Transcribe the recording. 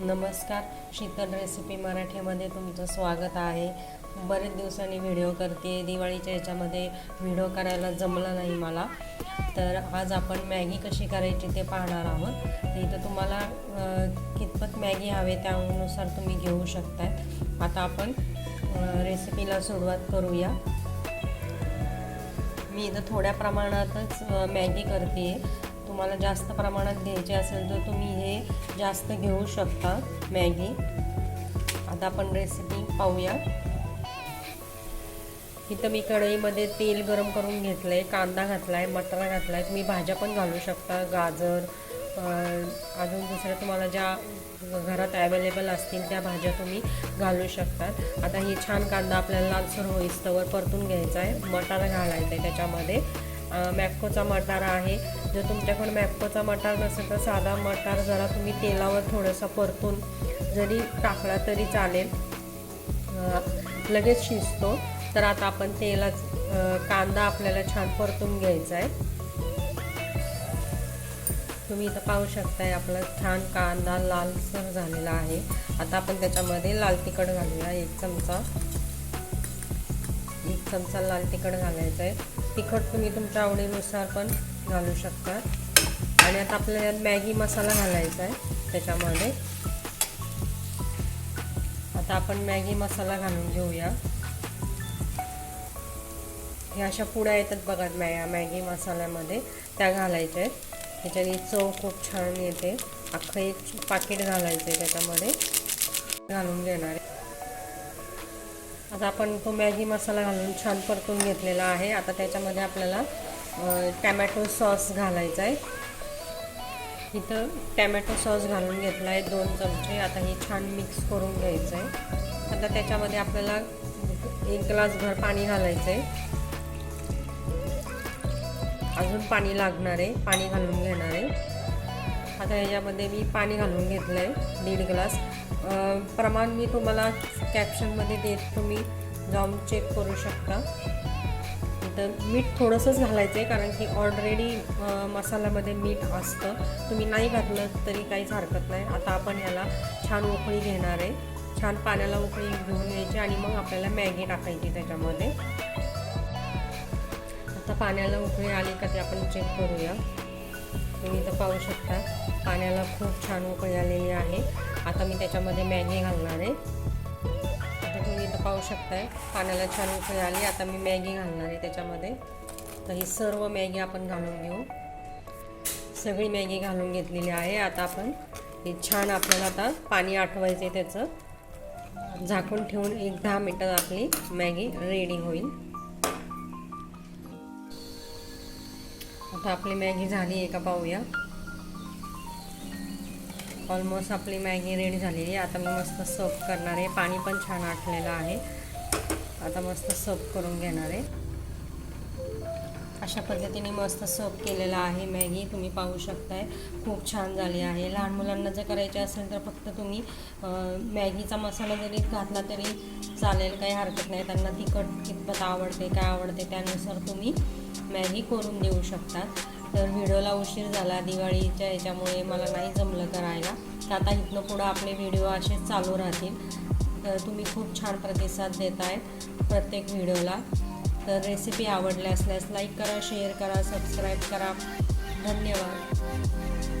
नमस्कार शीतल रेसिपी मराठीमध्ये तुमचं स्वागत आहे. बरेच दिवसांनी व्हिडिओ करते दिवाळीच्या याच्यामध्ये व्हिडिओ करायला जमलं नाही मला. तर आज आपण मॅगी कशी करायची ते पाहणार आहोत. तर इथं तुम्हाला कितपत मॅगी हवे त्यानुसार तुम्ही घेऊ शकताय. आता आपण रेसिपीला सुरुवात करूया. मी इथं थोड्या प्रमाणातच मॅगी करते तुम्हाला जास्त प्रमाणात घ्यायचे असेल तर तुम्ही हे जास्त घेऊ शकता. मॅगी. आता आपण रेसिपी पाहूया. इथं मी कढईमध्ये तेल गरम करून घेतलं आहे कांदा घातला आहे मटार घातला आहे तुम्ही भाज्या पण घालू शकता गाजर अजून दुसऱ्या तुम्हाला ज्या घरात अवेलेबल असतील त्या भाज्या तुम्ही घालू शकतात. आता हे छान कांदा आपल्याला लालसर होईस्तवर परतून घ्यायचा आहे. मटार घालायचा आहे त्याच्यामध्ये. मॅपकोचा मटार आहे. जर तुमच्याकडे मॅपकोचा मटार नसेल तर साधा मटार जरा तुम्ही तेलावर थोडंसं परतून जरी टाकला तरी चालेल. लगेच शिजतो. तर आता आपण तेला कांदा आपल्याला छान परतून घ्यायचा आहे. तुम्ही इथं पाहू शकताय आपला छान कांदा लालसर झालेला आहे. आता आपण त्याच्यामध्ये लाल तिखट घालूया. एक चमचा. एक चमचा लाल तिखट घालायचा आहे तिखट तुम्ही तुमच्या आवडीनुसार पण घालू शकता आणि आता आपल्याला मॅगी मसाला घालायचा आहे त्याच्यामध्ये. आता आपण मॅगी मसाला घालून घेऊया. ह्या अशा पुड्या येतात बघा मॅ मॅगी मसाल्यामध्ये. त्या घालायच्या आहेत. त्याच्याने चव खूप छान येते. अख्खं एक पाकिट घालायचं आहे त्याच्यामध्ये. घालून घेणार आता आपण तो मॅगी मसाला घालून छान परतून घेतलेला आहे. आता त्याच्यामध्ये आपल्याला टॅमॅटो सॉस घालायचा आहे. इथं टॅमॅटो सॉस घालून घेतला आहे दोन चमचे. आता हे छान मिक्स करून घ्यायचं आहे. आता त्याच्यामध्ये आपल्याला एक ग्लासभर पाणी घालायचं आहे. अजून पाणी लागणार आहे. पाणी घालून घेणार आहे. आता ह्याच्यामध्ये मी पाणी घालून घेतलं आहे दीड ग्लास. प्रमाण मी तुम्हाला कॅप्शनमध्ये देत तुम्ही. जाऊन चेक करू शकता. तर मीठ थोडंसंच घालायचं आहे कारण की ऑलरेडी मसाल्यामध्ये मीठ असतं. तुम्ही नाही घातलं तरी काहीच हरकत नाही. आता आपण याला छान उकळी घेणार आहे. छान पाण्याला उकळी घेऊन यायची आणि मग आपल्याला मॅगी टाकायची त्याच्यामध्ये. आता पाण्याला उकळी आली का ते आपण चेक करूया. तुम्ही इथं पाहू शकता. पाण्याला खूप छान उकळी आलेली आहे. आता मी त्याच्यामध्ये मॅगी घालणार आहे. आता पाहू शकताय. पाण्याला छान उकळी आली. आता मी मॅगी घालणार आहे त्याच्यामध्ये. तर ही सर्व मॅगी आपण घालून घेऊ. सगळी मॅगी घालून घेतलेली आहे. आता आपण हे छान आपल्याला आता पाणी आठवायचं आहे त्याचं. झाकून ठेवून एक दहा मिनटात आपली मॅगी रेडी होईल. आता आपली मॅगी झाली आहे का पाहूया. ऑलमोस्ट आपली मॅगी रेडी झालेली आहे. आता मी मस्त सर्व करणार आहे. पाणी पण छान आटलेलं आहे. आता मस्त सर्व करून घेणार आहे. अशा पद्धतीने मस्त सर्व केलेलं आहे मॅगी. तुम्ही पाहू शकताय. खूप छान झाली आहे. लहान मुलांना जर करायचे असेल तर फक्त तुम्ही मॅगीचा मसाला जरी घातला तरी चालेल. काही हरकत नाही. त्यांना तिखट कितपत आवडते काय आवडते त्यानुसार तुम्ही मॅगी करून देऊ शकतात. तर व्हिडिओला उशीर झाला दिवाळीच्या याच्यामुळे मला नाही जमलं करायला. तर आता इथनं पुढं आपले व्हिडिओ असेच चालू राहतील. तर तुम्ही खूप छान प्रतिसाद देत आहे प्रत्येक व्हिडिओला. तर रेसिपी आवडल्या असल्यास लाईक करा शेअर करा सबस्क्राईब करा. धन्यवाद.